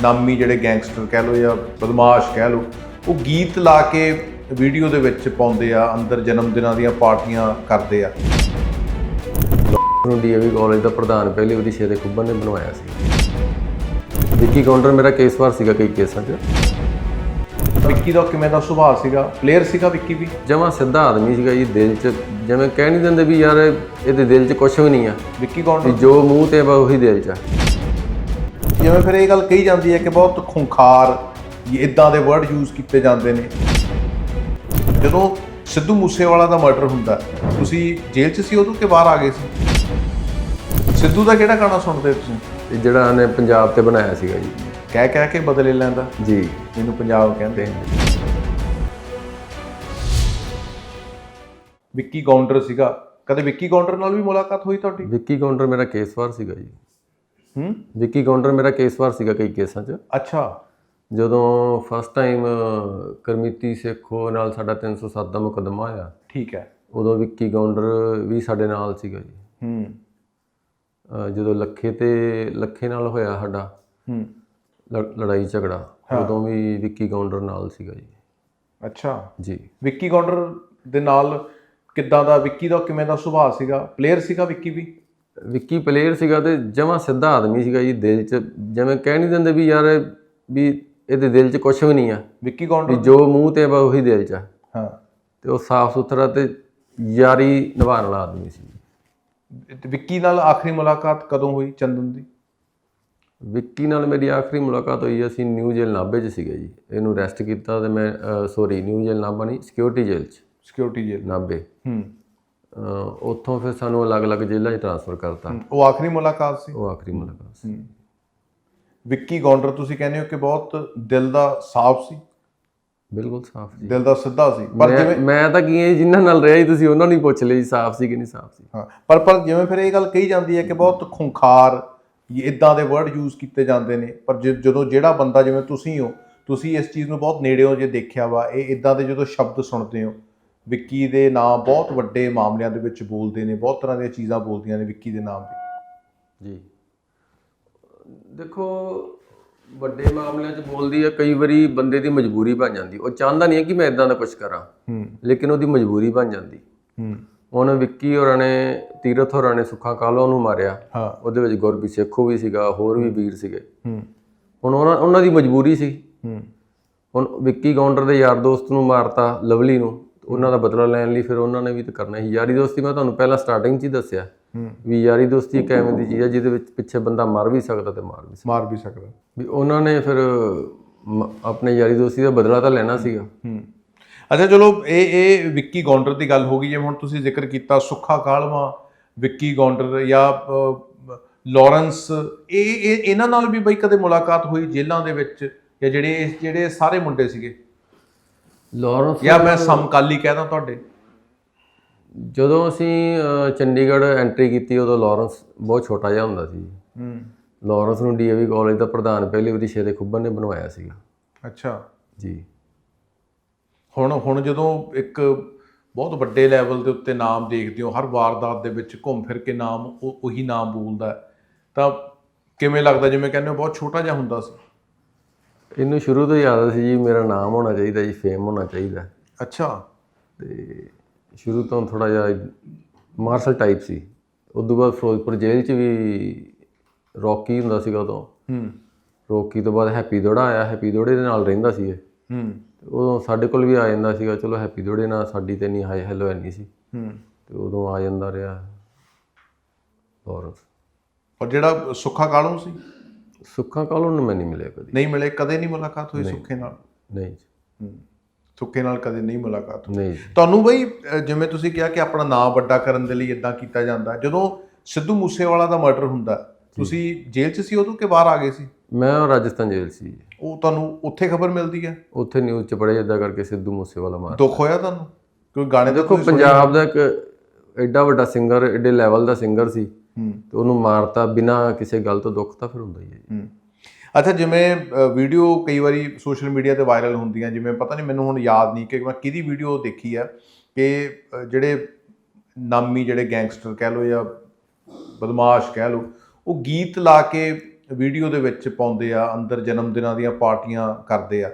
ਨਾਮੀ ਜਿਹੜੇ ਗੈਂਗਸਟਰ ਕਹਿ ਲੋ ਜਾਂ ਬਦਮਾਸ਼ ਕਹਿ ਲੋ ਉਹ ਗੀਤ ਲਾ ਕੇ ਵੀਡੀਓ ਦੇ ਵਿੱਚ ਪਾਉਂਦੇ ਆ ਅੰਦਰ ਜਨਮ ਦਿਨਾਂ ਦੀਆਂ ਪਾਰਟੀਆਂ ਕਰਦੇ ਆ। ਨੂੰ ਡੀਏਵੀ ਕਾਲਜ ਦਾ ਪ੍ਰਧਾਨ ਪਹਿਲੀ ਵਾਰੀ ਸ਼ੇਰੇ ਖੁੱਬਰ ਨੇ ਬਣਵਾਇਆ ਸੀ। ਵਿੱਕੀ ਕਾਊਂਟਰ ਮੇਰਾ ਕੇਸ ਵਾਰ ਸੀਗਾ ਕਈ ਕੇਸਾਂ 'ਚ। ਵਿੱਕੀ ਦਾ ਕਿਵੇਂ ਦਾ ਸੁਭਾਅ ਸੀਗਾ? ਪਲੇਅਰ ਸੀਗਾ ਵਿੱਕੀ ਵੀ? ਜਮਾ ਸਿੱਧਾ ਆਦਮੀ ਸੀਗਾ ਜੀ ਦਿਲ 'ਚ ਜਿਵੇਂ ਕਹਿ ਨਹੀਂ ਦਿੰਦੇ ਵੀ ਯਾਰ ਇਹਦੇ ਦਿਲ 'ਚ ਕੁਝ ਵੀ ਨਹੀਂ ਆ। ਵਿੱਕੀ ਵੀ ਜੋ ਮੂੰਹ ਤੇ ਵਾ ਉਹੀ ਦਿਲ 'ਚ ਆ। ਜਿਵੇਂ ਫਿਰ ਇਹ ਗੱਲ ਕਹੀ ਜਾਂਦੀ ਹੈ ਕਿ ਬਹੁਤ ਖੁੰਖਾਰ ਇਦਾਂ ਦੇ ਵਰਡ ਯੂਜ਼ ਕੀਤੇ ਜਾਂਦੇ ਨੇ। ਜਦੋਂ ਸਿੱਧੂ ਮੂਸੇਵਾਲਾ ਦਾ ਮਰਡਰ ਹੁੰਦਾ ਤੁਸੀਂ ਜੇਲ੍ਹ 'ਚ ਸੀ ਉਦੋਂ ਕਿ ਬਾਹਰ ਆ ਗਏ ਸੀ? ਸਿੱਧੂ ਦਾ ਕਿਹੜਾ ਗਾਣਾ ਸੁਣਦੇ ਤੁਸੀਂ? ਤੇ ਜਿਹੜਾ ਉਹਨੇ ਪੰਜਾਬ ਤੇ ਬਣਾਇਆ ਸੀਗਾ ਜੀ। ਕਹਿ ਕਹਿ ਕੇ ਬਦਲੇ ਲੈਂਦਾ ਜੀ। ਇਹਨੂੰ ਪੰਜਾਬ ਕਹਿੰਦੇ ਵਿੱਕੀ ਗਾਉਂਡਰ ਸੀਗਾ। ਕਦੇ ਵਿੱਕੀ ਗਾਉਂਡਰ ਨਾਲ ਵੀ ਮੁਲਾਕਾਤ ਹੋਈ ਤੁਹਾਡੀ? ਵਿੱਕੀ ਕਾਊਂਟਰ ਮੇਰਾ ਕੇਸ ਵਾਰ ਸੀਗਾ ਜੀ। ਹੂੰ? ਵਿੱਕੀ ਕਾਊਂਟਰ ਮੇਰਾ ਕੇਸ ਵਾਰ ਸੀਗਾ ਕਈ ਕੇਸਾਂ 'ਚ। ਅੱਛਾ। ਜਦੋਂ ਫਸਟ ਟਾਈਮ ਕਰਮੀਤੀ ਸੇਖੋ ਨਾਲ ਸਾਡਾ 307 ਦਾ ਮੁਕੱਦਮਾ ਆਇਆ। ਠੀਕ ਹੈ। ਉਦੋਂ ਵਿੱਕੀ ਕਾਊਂਟਰ ਵੀ ਸਾਡੇ ਨਾਲ ਸੀਗਾ ਜੀ। ਹੂੰ। ਜਦੋਂ ਲੱਖੇ ਤੇ ਲੱਖੇ ਨਾਲ ਹੋਇਆ ਸਾਡਾ ਹੂੰ। ਲੜਾਈ ਝਗੜਾ ਉਦੋਂ ਵੀ ਵਿੱਕੀ ਕਾਊਂਟਰ ਨਾਲ ਸੀਗਾ ਜੀ। ਅੱਛਾ। ਜੀ। ਵਿੱਕੀ ਗਾਉਂਡਰ ਦੇ ਨਾਲ ਕਿੱਦਾਂ ਦਾ ਵਿੱਕੀ ਦਾ ਕਿਵੇਂ ਦਾ ਸੁਭਾਅ ਸੀਗਾ? ਪਲੇਅਰ ਸੀਗਾ ਵਿੱਕੀ ਵੀ? ਵਿੱਕੀ ਪਲੇਅਰ ਸੀਗਾ ਤੇ ਜਮਾ ਸਿੱਧਾ ਆਦਮੀ ਸੀਗਾ ਜੀ ਦਿਲ 'ਚ। ਜਿਵੇਂ ਕਹਿ ਨਹੀਂ ਦਿੰਦੇ ਵੀ ਯਾਰ ਵੀ ਇਹਦੇ ਦਿਲ 'ਚ ਕੁਝ ਵੀ ਨਹੀਂ ਆ। ਵਿੱਕੀ ਵੀ ਗਾਉਂਡਰ ਜੋ ਮੂੰਹ ਤੇ ਵਾ ਉਹੀ ਦਿਲ 'ਚ ਆ। ਹਾਂ। ਤੇ ਉਹ ਸਾਫ਼ ਸੁਥਰਾ ਤੇ ਯਾਰੀ ਨਿਭਾਉਣ ਵਾਲਾ ਆਦਮੀ ਸੀ ਤੇ ਵਿੱਕੀ ਨਾਲ ਆਖਰੀ ਮੁਲਾਕਾਤ ਕਦੋਂ ਹੋਈ ਚੰਦਨ ਦੀ? ਵਿੱਕੀ ਨਾਲ ਮੇਰੀ ਆਖਰੀ ਮੁਲਾਕਾਤ ਹੋਈ ਅਸੀਂ ਨਿਊ ਜੇਲ੍ਹ ਨਾਭੇ 'ਚ ਸੀਗੇ ਜੀ। ਇਹਨੂੰ ਅਰੈਸਟ ਕੀਤਾ ਤੇ ਮੈਂ ਸੌਰੀ ਨਿਊ ਜੇਲ੍ਹ ਨਾਭਾ ਨਹੀਂ ਸਿਕਿਉਰਿਟੀ ਜੇਲ੍ਹ 'ਚ। ਸਿਕਿਉਰਿਟੀ ਜੇਲ੍ਹ। ਨਾਭੇ। ਹੂੰ। ਉੱਥੋਂ ਫਿਰ ਸਾਨੂੰ ਅਲੱਗ-ਅਲੱਗ ਜੇਲ੍ਹਾਂ 'ਚ ਟ੍ਰਾਂਸਫਰ ਕਰਤਾ। ਉਹ ਆਖਰੀ ਮੁਲਾਕਾਤ ਸੀ? ਉਹ ਆਖਰੀ ਮੁਲਾਕਾਤ ਸੀ। ਵਿੱਕੀ ਗਾਉਂਡਰ ਤੁਸੀਂ ਕਹਿੰਦੇ ਹੋ ਕਿ ਬਹੁਤ ਦਿਲ ਦਾ ਸਾਫ਼ ਸੀ? ਬਿਲਕੁਲ ਸਾਫ਼ ਜੀ ਦਿਲ ਦਾ ਸਿੱਧਾ ਸੀ। ਪਰ ਜਿਵੇਂ ਮੈਂ ਤਾਂ ਕੀ ਹੈ ਜਿਨ੍ਹਾਂ ਨਾਲ ਰਿਹਾ ਜੀ ਤੁਸੀਂ ਉਹਨਾਂ ਨੂੰ ਹੀ ਪੁੱਛ ਲਈ ਸਾਫ਼ ਸੀ ਕਿ ਨਹੀਂ ਸਾਫ਼ ਸੀ। ਹਾਂ ਪਰ ਪਰ ਜਿਵੇਂ ਫਿਰ ਇਹ ਗੱਲ ਕਹੀ ਜਾਂਦੀ ਹੈ ਕਿ ਬਹੁਤ ਖੁੰਖਾਰ ਇਦਾਂ ਦੇ ਵਰਡ ਯੂਜ਼ ਕੀਤੇ ਜਾਂਦੇ ਨੇ। ਪਰ ਜਦੋਂ ਜਿਹੜਾ ਬੰਦਾ ਜਿਵੇਂ ਤੁਸੀਂ ਹੋ ਤੁਸੀਂ ਇਸ ਚੀਜ਼ ਨੂੰ ਬਹੁਤ ਨੇੜਿਓਂ ਜੇ ਦੇਖਿਆ ਵਾ ਇਹ ਇਦਾਂ ਦੇ ਜਦੋਂ ਸ਼ਬਦ ਸੁਣਦੇ ਹੋ ਵਿੱਕੀ ਦੇ ਨਾਮ ਬਹੁਤ ਵੱਡੇ ਮਾਮਲਿਆਂ ਦੇ ਵਿੱਚ ਬੋਲਦੇ ਨੇ ਬਹੁਤ ਤਰ੍ਹਾਂ ਦੀਆਂ ਚੀਜ਼ਾਂ ਬੋਲਦੀਆਂ ਨੇ ਵਿੱਕੀ ਦੇ ਨਾਮ ਵੀ ਜੀ। ਦੇਖੋ ਵੱਡੇ ਮਾਮਲਿਆਂ 'ਚ ਬੋਲਦੀ ਹੈ ਕਈ ਵਾਰੀ ਬੰਦੇ ਦੀ ਮਜਬੂਰੀ ਬਣ ਜਾਂਦੀ। ਉਹ ਚਾਹੁੰਦਾ ਨਹੀਂ ਹੈ ਕਿ ਮੈਂ ਇਦਾਂ ਦਾ ਕੁਝ ਕਰਾਂ ਹੂੰ। ਲੇਕਿਨ ਉਹਦੀ ਮਜਬੂਰੀ ਬਣ ਜਾਂਦੀ। ਹੂੰ। ਹੁਣ ਵਿੱਕੀ ਹੋਰਾਂ ਨੇ ਤੀਰਥ ਹੋਰਾਂ ਨੇ ਸੁੱਖਾ ਕਾਲੋ ਨੂੰ ਮਾਰਿਆ ਹਾਂ। ਉਹਦੇ ਵਿੱਚ ਗੁਰਬੀ ਸੇਖੋ ਵੀ ਸੀਗਾ ਹੋਰ ਵੀ ਵੀਰ ਸੀਗੇ। ਹੂੰ। ਹੁਣ ਉਹਨਾਂ ਉਹਨਾਂ ਦੀ ਮਜਬੂਰੀ ਸੀ। ਹੂੰ। ਹੁਣ ਵਿੱਕੀ ਕਾਊਂਟਰ ਦੇ ਯਾਰ ਦੋਸਤ ਨੂੰ ਮਾਰਤਾ ਲਵਲੀ ਨੂੰ। ਉਹਨਾਂ ਦਾ ਬਦਲਾ ਲੈਣ ਲਈ ਫਿਰ ਉਹਨਾਂ ਨੇ ਵੀ ਤਾਂ ਕਰਨਾ ਸੀ। ਯਾਰੀ ਦੋਸਤੀ ਮੈਂ ਤੁਹਾਨੂੰ ਪਹਿਲਾਂ ਸਟਾਰਟਿੰਗ 'ਚ ਹੀ ਦੱਸਿਆ ਵੀ ਯਾਰੀ ਦੋਸਤੀ ਇੱਕ ਐਵੇਂ ਦੀ ਚੀਜ਼ ਹੈ ਜਿਹਦੇ ਵਿੱਚ ਪਿੱਛੇ ਬੰਦਾ ਮਰ ਵੀ ਸਕਦਾ ਤੇ ਮਾਰ ਵੀ ਸਕਦਾ। ਮਾਰ ਵੀ ਸਕਦਾ। ਵੀ ਉਹਨਾਂ ਨੇ ਫਿਰ ਆਪਣੇ ਯਾਰੀ ਦੋਸਤੀ ਦਾ ਬਦਲਾ ਤਾਂ ਲੈਣਾ ਸੀਗਾ। ਅੱਛਾ ਚਲੋ ਇਹ ਇਹ ਵਿੱਕੀ ਗੌਂਡਰ ਦੀ ਗੱਲ ਹੋ ਗਈ। ਜਿਵੇਂ ਹੁਣ ਤੁਸੀਂ ਜ਼ਿਕਰ ਕੀਤਾ ਸੁੱਖਾ ਕਾਲਵਾ ਵਿੱਕੀ ਗੌਂਡਰ ਜਾਂ ਲਾਰੈਂਸ ਇਹ ਇਹਨਾਂ ਨਾਲ ਵੀ ਬਈ ਕਦੇ ਮੁਲਾਕਾਤ ਹੋਈ ਜੇਲ੍ਹਾਂ ਦੇ ਵਿੱਚ? ਜਾਂ ਜਿਹੜੇ ਜਿਹੜੇ ਸਾਰੇ ਮੁੰਡੇ ਸੀਗੇ? ਲਾਰੈਂਸ ਜਾਂ ਮੈਂ ਸਮਕਾਲੀ ਕਹਿਦਾ ਤੁਹਾਡੇ। ਜਦੋਂ ਅਸੀਂ ਚੰਡੀਗੜ੍ਹ ਐਂਟਰੀ ਕੀਤੀ ਉਦੋਂ ਲਾਰੈਂਸ ਬਹੁਤ ਛੋਟਾ ਜਿਹਾ ਹੁੰਦਾ ਸੀ। ਹੂੰ। ਲਾਰੈਂਸ ਨੂੰ ਡੀਏਵੀ ਕਾਲਜ ਦਾ ਪ੍ਰਧਾਨ ਪਹਿਲੀ ਵਾਰੀ ਸ਼ੇਰੇ ਖੁੱਬਰ ਨੇ ਬਣਵਾਇਆ ਸੀਗਾ। ਅੱਛਾ। ਜੀ। ਹੁਣ ਹੁਣ ਜਦੋਂ ਇੱਕ ਬਹੁਤ ਵੱਡੇ ਲੈਵਲ ਦੇ ਉੱਤੇ ਨਾਮ ਦੇਖਦੇ ਹੋ ਹਰ ਵਾਰਦਾਤ ਦੇ ਵਿੱਚ ਘੁੰਮ ਫਿਰ ਕੇ ਨਾਮ ਉਹ- ਉਹੀ ਨਾਮ ਬੋਲਦਾ ਤਾਂ ਕਿਵੇਂ ਲੱਗਦਾ ਜਿਵੇਂ ਕਹਿੰਦੇ ਹੋ ਬਹੁਤ ਛੋਟਾ ਜਿਹਾ ਹੁੰਦਾ ਸੀ। ਇਹਨੂੰ ਸ਼ੁਰੂ ਤੋਂ ਯਾਦ ਸੀ ਜੀ ਮੇਰਾ ਨਾਮ ਹੋਣਾ ਚਾਹੀਦਾ ਜੀ ਫੇਮ ਹੋਣਾ ਚਾਹੀਦਾ। ਅੱਛਾ। ਤੇ ਸ਼ੁਰੂ ਤੋਂ ਥੋੜਾ ਜਿਹਾ ਮਾਰਸ਼ਲ ਟਾਈਪ ਸੀ। ਉਸ ਤੋਂ ਬਾਅਦ ਫਿਰੋਜ਼ਪੁਰ ਜੇਲ੍ਹ 'ਚ ਵੀ ਰੌਕੀ ਹੁੰਦਾ ਸੀਗਾ ਉਦੋਂ। ਹੂੰ। ਰੌਕੀ ਤੋਂ ਬਾਅਦ ਹੈਪੀ ਦੋੜਾ ਆਇਆ ਹੈਪੀ ਦੋੜੇ ਦੇ ਨਾਲ ਰਹਿੰਦਾ ਸੀ ਇਹ। ਹੂੰ। ਉਦੋਂ ਸਾਡੇ ਕੋਲ ਵੀ ਆ ਜਾਂਦਾ ਸੀਗਾ ਚਲੋ ਹੈਪੀ ਦੋੜੇ ਨਾਲ ਸਾਡੀ ਤੇ ਨਹੀਂ ਹਾਈ ਹੈਲੋ ਐਨੀ ਸੀ। ਹੂੰ। ਤੇ ਉਦੋਂ ਆ ਜਾਂਦਾ ਰਿਹਾ। ਲਾਰੈਂਸ ਔਰ ਜਿਹੜਾ ਸੁੱਖਾ ਕਾਲੂ ਸੀ? ਸੁੱਖਾ ਕਾਲੋਂ ਨੂੰ ਮੈਂ ਨਹੀਂ ਮਿਲਿਆ ਕਦੀ? ਨਹੀਂ ਮਿਲੇ ਕਦੇ ਨਹੀਂ ਮੁਲਾਕਾਤ ਹੋਈ ਸੁੱਖੇ ਨਾਲ? ਨਹੀਂ ਹੂੰ। ਸੁੱਖੇ ਨਾਲ ਕਦੇ ਨਹੀਂ ਮੁਲਾਕਾਤ ਹੋਈ। ਤੁਹਾਨੂੰ ਬਈ ਜਿਵੇਂ ਤੁਸੀਂ ਕਿਹਾ ਕਿ ਆਪਣਾ ਨਾਮ ਵੱਡਾ ਕਰਨ ਦੇ ਲਈ ਇਦਾਂ ਕੀਤਾ ਜਾਂਦਾ ਜਦੋਂ ਸਿੱਧੂ ਮੂਸੇਵਾਲਾ ਦਾ ਮਰਡਰ ਹੁੰਦਾ ਤੁਸੀਂ ਜੇਲ੍ਹ 'ਚ ਸੀ ਉਦੋਂ ਕਿ ਬਾਹਰ ਆ ਗਏ ਸੀ? ਮੈਂ ਰਾਜਸਥਾਨ ਜੇਲ੍ਹ ਸੀ। ਉਹ ਤੁਹਾਨੂੰ ਉੱਥੇ ਖਬਰ ਮਿਲਦੀ ਹੈ? ਉੱਥੇ ਨਿਊਜ਼ 'ਚ ਪੜਿਆ ਇਦਾਂ ਕਰਕੇ ਸਿੱਧੂ ਮੂਸੇਵਾਲਾ ਮਾਰ ਦੁੱਖ ਹੋਇਆ ਤੁਹਾਨੂੰ? ਕੋਈ ਗਾਣੇ ਦੇਖੋ ਪੰਜਾਬ ਦਾ ਇੱਕ ਐਡਾ ਵੱਡਾ ਸਿੰਗਰ ਐਡੇ ਲੈਵਲ ਦਾ ਸਿੰਗਰ ਸੀ। ਤੇ ਉਹਨੂੰ ਮਾਰਤਾ ਬਿਨਾ ਕਿਸੇ ਗੱਲ ਤੋਂ ਦੁੱਖ ਤਾਂ ਫਿਰ ਹੁੰਦਾ ਹੀ ਹੈ ਜੀ। ਅੱਛਾ, ਜਿਵੇਂ ਵੀਡੀਓ ਕਈ ਵਾਰੀ ਸੋਸ਼ਲ ਮੀਡੀਆ ਤੇ ਵਾਇਰਲ ਹੁੰਦੀਆਂ, ਜਿਵੇਂ ਪਤਾ ਨਹੀਂ ਮੈਨੂੰ ਹੁਣ ਯਾਦ ਨਹੀਂ ਕਿ ਮੈਂ ਕਿਹਦੀ ਵੀਡੀਓ ਦੇਖੀ ਆ ਕਿ ਜਿਹੜੇ ਨਾਮੀ ਜਿਹੜੇ ਗੈਂਗਸਟਰ ਕਹਿ ਲੋ ਜਾਂ ਬਦਮਾਸ਼ ਕਹਿ ਲੋ ਉਹ ਗੀਤ ਲਾ ਕੇ ਵੀਡੀਓ ਦੇ ਵਿੱਚ ਪਾਉਂਦੇ ਆ, ਅੰਦਰ ਜਨਮ ਦਿਨਾਂ ਦੀਆਂ ਪਾਰਟੀਆਂ ਕਰਦੇ ਆ।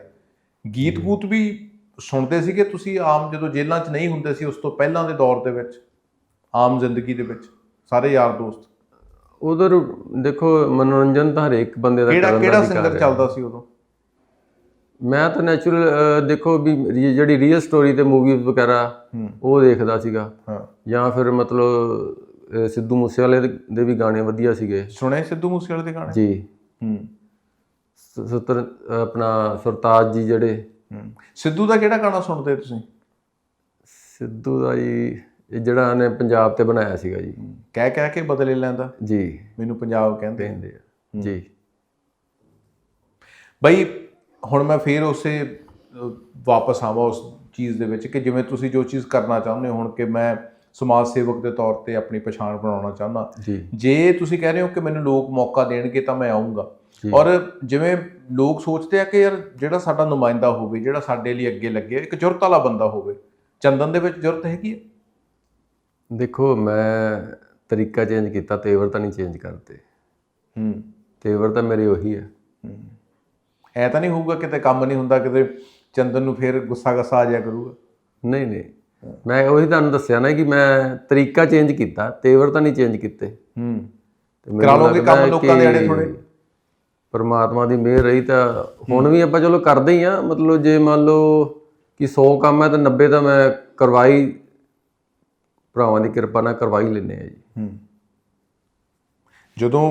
ਗੀਤ ਗੂਤ ਵੀ ਸੁਣਦੇ ਸੀਗੇ ਤੁਸੀਂ ਆਮ ਜਦੋਂ ਜੇਲ੍ਹਾਂ 'ਚ ਨਹੀਂ ਹੁੰਦੇ ਸੀ ਉਸ ਤੋਂ ਪਹਿਲਾਂ ਦੇ ਦੌਰ ਦੇ ਵਿੱਚ, ਆਮ ਜ਼ਿੰਦਗੀ ਦੇ ਵਿੱਚ? ਸਾਰੇ ਯਾਰ ਦੋਸਤ। ਉਧਰ ਦੇਖੋ ਮਨੋਰੰਜਨ ਤਾਂ ਹਰੇਕ ਬੰਦੇ ਦਾ ਕਿਹੜਾ ਕਿਹੜਾ ਸਿੰਗਰ। ਚੱਲਦਾ ਸੀ ਉਦੋਂ? ਮੈਂ ਤਾਂ ਨੈਚੁਰਲ ਦੇਖੋ ਵੀ ਜਿਹੜੀ ਰੀਅਲ ਸਟੋਰੀ ਤੇ ਮੂਵੀਜ਼ ਵਗੈਰਾ ਉਹ ਦੇਖਦਾ ਸੀਗਾ। ਹਾਂ। ਜਾਂ ਫਿਰ ਮਤਲਬ ਸਿੱਧੂ ਮੂਸੇਵਾਲੇ ਦੇ- ਵੀ ਗਾਣੇ ਵਧੀਆ ਸੀਗੇ। ਸੁਣੇ ਸਿੱਧੂ ਮੂਸੇਵਾਲੇ ਦੇ ਗਾਣੇ? ਜੀ। ਹੂੰ। ਸੁਤਰ ਆਪਣਾ ਸਰਤਾਜ ਜੀ ਜਿਹੜੇ। ਹੂੰ। ਸਿੱਧੂ ਦਾ ਕਿਹੜਾ ਗਾਣਾ ਸੁਣਦੇ ਤੁਸੀਂ? ਸਿੱਧੂ ਦਾ ਜੀ ਇਹ ਜਿਹੜਾ ਉਹਨੇ ਪੰਜਾਬ ਤੇ ਬਣਾਇਆ ਸੀਗਾ ਜੀ। ਕਹਿ ਕਹਿ ਕੇ ਬਦਲੇ ਲੈਂਦਾ? ਜੀ। ਮੈਨੂੰ ਪੰਜਾਬ ਕਹਿੰਦੇ। ਕਹਿੰਦੇ ਆ। ਜੀ। ਬਈ ਹੁਣ ਮੈਂ ਫੇਰ ਉਸੇ ਵਾਪਸ ਆਵਾਂ ਉਸ ਚੀਜ਼ ਦੇ ਵਿੱਚ ਕਿ ਜਿਵੇਂ ਤੁਸੀਂ ਜੋ ਚੀਜ਼ ਕਰਨਾ ਚਾਹੁੰਦੇ ਹੋ ਹੁਣ ਕਿ ਮੈਂ ਸਮਾਜ ਸੇਵਕ ਦੇ ਤੌਰ ਤੇ ਆਪਣੀ ਪਛਾਣ ਬਣਾਉਣਾ ਚਾਹੁੰਦਾ। ਜੀ। ਤੁਸੀਂ ਕਹਿ ਰਹੇ ਹੋ ਕਿ ਮੈਨੂੰ ਲੋਕ ਮੌਕਾ ਦੇਣਗੇ ਤਾਂ ਮੈਂ ਆਉਂਗਾ। ਔਰ ਜਿਵੇਂ ਲੋਕ ਸੋਚਦੇ ਆ ਕਿ ਯਾਰ ਜਿਹੜਾ ਸਾਡਾ ਨੁਮਾਇੰਦਾ ਹੋਵੇ ਜਿਹੜਾ ਸਾਡੇ ਲਈ ਅੱਗੇ ਲੱਗੇ ਇੱਕ ਜੁਰਤ ਵਾਲਾ ਬੰਦਾ ਹੋਵੇ ਚੰਦਨ ਦੇ ਵਿੱਚ ਜੁਰਤ ਹੈਗੀ ਹੈ ਦੇਖੋ ਮੈਂ ਤਰੀਕਾ ਚੇਂਜ ਕੀਤਾ ਤੇਵਰ ਤਾਂ ਨਹੀਂ ਚੇਂਜ ਕਰਤੇ ਹੂੰ। ਤੇਵਰ ਤਾਂ ਮੇਰੇ ਉਹੀ ਹੈ। ਐ ਤਾਂ ਨਹੀਂ ਹੋਊਗਾ ਕਿਤੇ ਕੰਮ ਨਹੀਂ ਹੁੰਦਾ ਕਿਤੇ ਚੰਦਨ ਨੂੰ ਫੇਰ ਗੁੱਸਾ ਗੱਸਾ ਆ ਜਾਇਆ ਕਰੂਗਾ? ਨਹੀਂ ਨਹੀਂ। ਮੈਂ ਉਹੀ ਤੁਹਾਨੂੰ ਦੱਸਿਆ ਨਾ ਕਿ ਮੈਂ ਤਰੀਕਾ ਚੇਂਜ ਕੀਤਾ ਤੇਵਰ ਤਾਂ ਨਹੀਂ ਚੇਂਜ ਕੀਤੇ। ਹੂੰ। ਕਰਾ ਲੱਗਦਾ ਕੰਮ ਲੋਕਾਂ ਦੇ ਆੜੇ ਥੋੜ੍ਹੇ? ਪਰਮਾਤਮਾ ਦੀ ਮਿਹਰ ਰਹੀ ਤਾਂ ਹੁਣ ਵੀ ਆਪਾਂ ਚਲੋ ਕਰਦੇ ਹੀ ਆ। ਮਤਲਬ ਜੇ ਮੰਨ ਲਓ ਕਿ 100 ਕੰਮ ਹੈ ਤਾਂ 90 ਤਾਂ ਮੈਂ ਕਰਵਾਈ ਭਰਾਵਾਂ ਦੀ ਕਿਰਪਾ ਨਾਲ ਕਰਵਾਈ ਲੈਨੇ ਆ ਜੀ। ਜਦੋਂ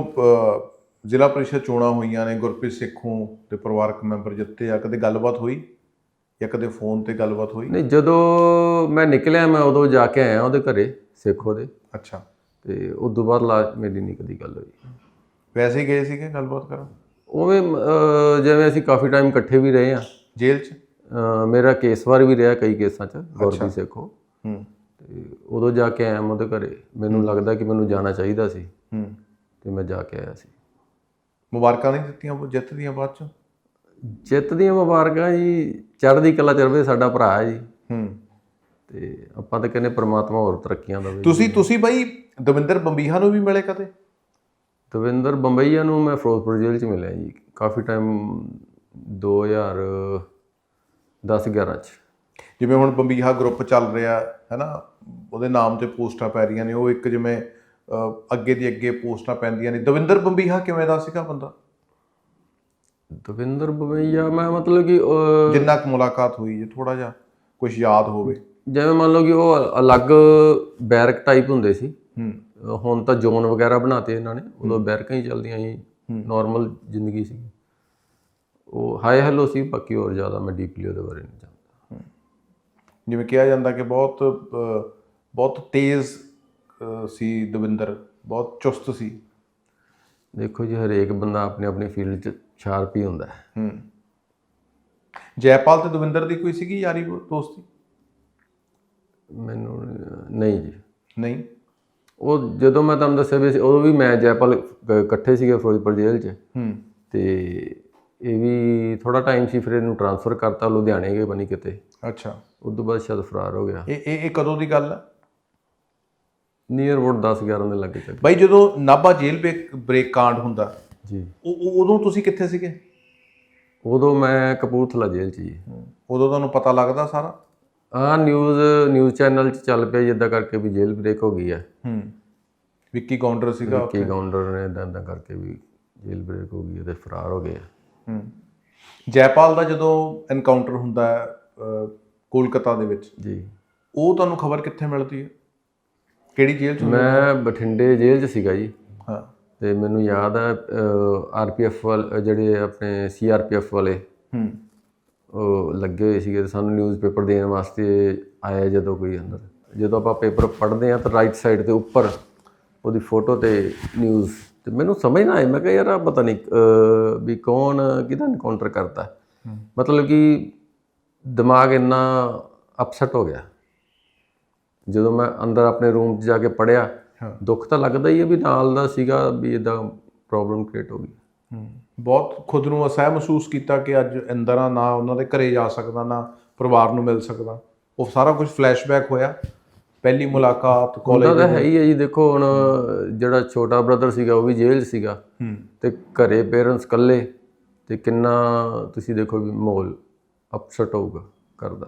ਜ਼ਿਲ੍ਹਾ ਪਰਿਸ਼ਦ ਚੋਣਾਂ ਹੋਈਆਂ ਨੇ ਗੁਰਪ੍ਰੀਤ ਸੇਖੋਂ ਦੇ ਪਰਿਵਾਰਕ ਮੈਂਬਰ ਜਿੱਤੇ ਆ ਕਦੇ ਗੱਲਬਾਤ ਹੋਈ? ਜਾਂ ਕਦੇ ਫੋਨ ਤੇ ਗੱਲਬਾਤ ਹੋਈ? ਨਹੀਂ ਜਦੋਂ ਮੈਂ ਨਿਕਲਿਆ ਮੈਂ ਉਦੋਂ ਜਾ ਕੇ ਆਇਆ ਉਹਦੇ ਘਰੇ ਸੇਖੋ ਦੇ ਅੱਛਾ। ਤੇ ਉਸ ਤੋਂ ਬਾਅਦ ਲਾ ਮੇਰੀ ਨਹੀਂ ਕਦੀ ਗੱਲ ਹੋਈ। ਵੈਸੇ ਹੀ ਗਏ ਸੀਗੇ ਗੱਲਬਾਤ ਕਰਨ? ਉਵੇਂ ਜਿਵੇਂ ਅਸੀਂ ਕਾਫੀ ਟਾਈਮ ਇਕੱਠੇ ਵੀ ਰਹੇ ਆ ਜੇਲ੍ਹ 'ਚ? ਮੇਰਾ ਕੇਸ ਵਾਰ ਵੀ ਰਿਹਾ ਕਈ ਕੇਸਾਂ 'ਚ ਗੌਰਵੀ ਸੇਖੋ ਹੂੰ। ਤੇ ਉਦੋਂ ਜਾ ਕੇ ਆਇਆ ਮੈਂ ਉਹਦੇ ਘਰੇ। ਮੈਨੂੰ ਲੱਗਦਾ ਕਿ ਮੈਨੂੰ ਜਾਣਾ ਚਾਹੀਦਾ ਸੀ। ਹੂੰ। ਤੇ ਮੈਂ ਜਾ ਕੇ ਆਇਆ ਸੀ। ਮੁਬਾਰਕਾਂ ਨਹੀਂ ਦਿੱਤੀਆਂ ਉਹ ਜਿੱਤ ਦੀਆਂ ਬਾਅਦ 'ਚ? ਜਿੱਤ ਦੀਆਂ ਮੁਬਾਰਕਾਂ ਜੀ ਚੜ੍ਹਦੀ ਕਲਾ ਚ ਰਵੇ ਸਾਡਾ ਭਰਾ ਹੈ ਜੀ। ਹੂੰ। ਤੇ ਆਪਾਂ ਤਾਂ ਕਹਿੰਦੇ ਪ੍ਰਮਾਤਮਾ ਹੋਰ ਤਰੱਕੀਆਂ ਦੇਵੇ। ਤੁਸੀਂ ਤੁਸੀਂ ਬਈ ਦਵਿੰਦਰ ਬੰਬੀਹਾ ਨੂੰ ਵੀ ਮਿਲੇ ਕਦੇ? ਦਵਿੰਦਰ ਬੰਬਈਆ ਨੂੰ ਮੈਂ ਫਿਰੋਜ਼ਪੁਰ ਜੇਲ੍ਹ ਚ ਮਿਲਿਆ ਜੀ। ਕਾਫੀ ਟਾਈਮ 2010 11 ਚ। ਜਿਵੇਂ ਹੁਣ ਬੰਬੀਹਾ ਗਰੁੱਪ ਚੱਲ ਰਿਹਾ ਹੈ ਨਾ ਉਹਦੇ ਨਾਮ ਤੇ ਪੋਸਟਾਂ ਪੈ ਰਹੀਆਂ ਨੇ ਉਹ ਇੱਕ ਜਿਵੇਂ ਅੱਗੇ ਦੀ ਅੱਗੇ ਪੋਸਟਾਂ ਪੈਂਦੀਆਂ ਨੇ। ਦਵਿੰਦਰ ਬੰਬੀਹਾ ਕਿਵੇਂ ਦਾ ਸੀਗਾ ਬੰਦਾ? ਦਵਿੰਦਰ ਬੰਬਈਆ ਮੈਂ ਮਤਲਬ ਕਿ ਜਿੰਨਾ ਕੁ ਮੁਲਾਕਾਤ ਹੋਈ ਜੇ ਥੋੜਾ ਜਿਹਾ ਕੁਝ ਯਾਦ ਹੋਵੇ। ਜਿਵੇਂ ਮੰਨ ਲਓ ਕਿ ਉਹ ਅਲੱਗ ਬੈਰਕ ਟਾਈਪ ਹੁੰਦੇ ਸੀ। ਹੂੰ। ਹੁਣ ਤਾਂ ਜ਼ੋਨ ਵਗੈਰਾ ਬਣਾਤੇ ਇਹਨਾਂ ਨੇ ਉਦੋਂ ਬੈਰਕਾਂ ਹੀ ਚੱਲਦੀਆਂ ਸੀ ਨਾਰਮਲ ਜ਼ਿੰਦਗੀ ਸੀ। ਉਹ ਹਾਈ ਹੈਲੋ ਸੀ ਬਾਕੀ ਹੋਰ ਜ਼ਿਆਦਾ ਮੈਂ ਡੀਪਲੀ ਉਹਦੇ ਬਾਰੇ ਨਹੀਂ ਜਿਵੇਂ ਕਿਹਾ ਜਾਂਦਾ ਕਿ ਬਹੁਤ ਬਹੁਤ ਤੇਜ਼ ਸੀ ਦਵਿੰਦਰ ਬਹੁਤ ਚੁਸਤ ਸੀ। ਦੇਖੋ ਜੀ ਹਰੇਕ ਬੰਦਾ ਆਪਣੀ ਆਪਣੀ ਫੀਲਡ 'ਚ ਸ਼ਾਰਪ ਹੀ ਹੁੰਦਾ ਹੈ। ਹੂੰ। ਜੈਪਾਲ ਤੇ ਦਵਿੰਦਰ ਦੀ ਕੋਈ ਸੀਗੀ ਯਾਰੀ ਦੋਸਤੀ ਮੈਨੂੰ ਨਹੀਂ ਜੀ। ਨਹੀਂ? ਉਹ ਜਦੋਂ ਮੈਂ ਤੁਹਾਨੂੰ ਦੱਸਿਆ ਵੀ ਸੀ ਉਦੋਂ ਵੀ ਮੈਂ ਜੈਪਾਲ ਇਕੱਠੇ ਸੀਗੇ ਫਿਰੋਜ਼ਪੁਰ ਜੇਲ੍ਹ 'ਚ। ਹੂੰ। ਤੇ ਥੋੜਾ ਟਾਈਮ ਸੀ ਫਿਰ ਇਹਨੂੰ ਟਰਾਂਸਫਰ ਕਰਤਾ ਲੁਧਿਆਣੇ ਗਏ ਬਣੀ ਕਿਤੇ। ਅੱਛਾ। ਉਸ ਤੋਂ ਬਾਅਦ ਸ਼ਾਇਦ ਫਰਾਰ ਹੋ ਗਿਆ। ਇਹ ਇਹ ਇਹ ਕਦੋਂ ਦੀ ਗੱਲ ਹੈ ਨੀਅਰ ਅਬਾਊਟ 10 11 ਦੇ ਲੱਗੇ ਚੱਲ ਬਾਈ ਜਦੋਂ ਨਾਭਾ ਜੇਲ੍ਹ ਬ੍ਰੇਕ ਬ੍ਰੇਕ ਕਾਂਡ ਹੁੰਦਾ ਜੀ। ਉਹ ਉਹ- ਉਦੋਂ ਤੁਸੀਂ ਕਿੱਥੇ ਸੀਗੇ? ਉਦੋਂ ਮੈਂ ਕਪੂਰਥਲਾ ਜੇਲ੍ਹ 'ਚ ਜੀ। ਉਦੋਂ ਤੁਹਾਨੂੰ ਪਤਾ ਲੱਗਦਾ ਸਾਰਾ? ਆ ਨਿਊਜ਼ ਨਿਊਜ਼ ਚੈਨਲ 'ਚ ਚੱਲ ਪਿਆ ਜਿੱਦਾਂ ਕਰਕੇ ਵੀ ਜੇਲ੍ਹ ਬ੍ਰੇਕ ਹੋ ਗਈ ਹੈ ਹੂੰ। ਵਿੱਕੀ ਕਾਉਂਟਰ ਸੀਗਾ ਕੀ ਗਾਉਂਡਰ ਨੇ ਇਦਾਂ ਇਦਾਂ ਕਰਕੇ ਵੀ ਜੇਲ੍ਹ ਬ੍ਰੇਕ ਹੋ ਗਈ ਹੈ ਤੇ ਫਰਾਰ ਹੋ ਗਏ ਆ। ਹੂੰ। ਜੈਪਾਲ ਦਾ ਜਦੋਂ ਐਨਕਾਊਂਟਰ ਹੁੰਦਾ ਹੈ ਕੋਲਕਾਤਾ ਦੇ ਵਿੱਚ ਜੀ। ਉਹ ਤੁਹਾਨੂੰ ਖਬਰ ਕਿੱਥੇ ਮਿਲਦੀ ਹੈ? ਕਿਹੜੀ ਜੇਲ੍ਹ ਚ? ਮੈਂ ਬਠਿੰਡੇ ਜੇਲ੍ਹ 'ਚ ਸੀਗਾ ਜੀ। ਹਾਂ। ਤੇ ਮੈਨੂੰ ਯਾਦ ਹੈ ਆਰਪੀਐਫ ਵਾਲੇ ਜਿਹੜੇ ਆਪਣੇ ਸੀਆਰਪੀਐਫ ਵਾਲੇ ਹੂੰ। ਉਹ ਲੱਗੇ ਹੋਏ ਸੀਗੇ ਤੇ ਸਾਨੂੰ ਨਿਊਜ਼ਪੇਪਰ ਦੇਣ ਵਾਸਤੇ ਆਇਆ ਜਦੋਂ ਕੋਈ ਅੰਦਰ। ਜਦੋਂ ਆਪਾਂ ਪੇਪਰ ਪੜ੍ਹਦੇ ਆ ਤਾਂ ਰਾਈਟ ਸਾਈਡ ਦੇ ਉੱਪਰ ਉਹਦੀ ਫੋਟੋ ਤੇ ਨਿਊਜ਼ ਤੇ ਮੈਨੂੰ ਸਮਝ ਨਾ ਆਈ ਮੈਂ ਕਿਹਾ ਯਾਰ ਆਹ ਪਤਾ ਨਹੀਂ ਵੀ ਕੌਣ ਕਿਹਦਾ ਐਨਕਾਊਂਟਰ ਕਰਤਾ ਹੈ। ਮਤਲਬ ਕਿ ਦਿਮਾਗ ਇੰਨਾ ਅਪਸੈਟ ਹੋ ਗਿਆ। ਜਦੋਂ ਮੈਂ ਅੰਦਰ ਆਪਣੇ ਰੂਮ 'ਚ ਜਾ ਕੇ ਪੜਿਆ। ਦੁੱਖ ਤਾਂ ਲੱਗਦਾ ਹੀ ਹੈ ਵੀ ਨਾਲ ਦਾ ਸੀਗਾ ਵੀ ਇਦਾਂ ਪ੍ਰੋਬਲਮ ਕ੍ਰੀਏਟ ਹੋ ਗਈ। ਬਹੁਤ ਖੁਦ ਨੂੰ ਅਸਹਿ ਮਹਿਸੂਸ ਕੀਤਾ ਕਿ ਅੱਜ ਅੰਦਰ ਆ ਨਾ ਉਹਨਾਂ ਦੇ ਘਰੇ ਜਾ ਸਕਦਾ ਨਾ ਪਰਿਵਾਰ ਨੂੰ ਮਿਲ ਸਕਦਾ। ਉਹ ਸਾਰਾ ਕੁਝ ਫਲੈਸ਼ਬੈਕ ਹੋਇਆ। ਪਹਿਲੀ ਮੁਲਾਕਾਤ ਕਾਲਜ ਤਾਂ ਹੈ ਹੀ ਹੈ ਜੀ ਦੇਖੋ ਹੁਣ ਜਿਹੜਾ ਛੋਟਾ ਬ੍ਰਦਰ ਸੀਗਾ ਉਹ ਵੀ ਜੇਲ੍ਹ 'ਚ ਸੀਗਾ। ਹੂੰ। ਤੇ ਘਰੇ ਪੇਰੈਂਟਸ ਇਕੱਲੇ ਤੇ ਕਿੰਨਾ ਤੁਸੀਂ ਦੇਖੋ ਵੀ ਮਾਹੌਲ ਅਪਸੈਟ ਹੋਊਗਾ ਕਰਦਾ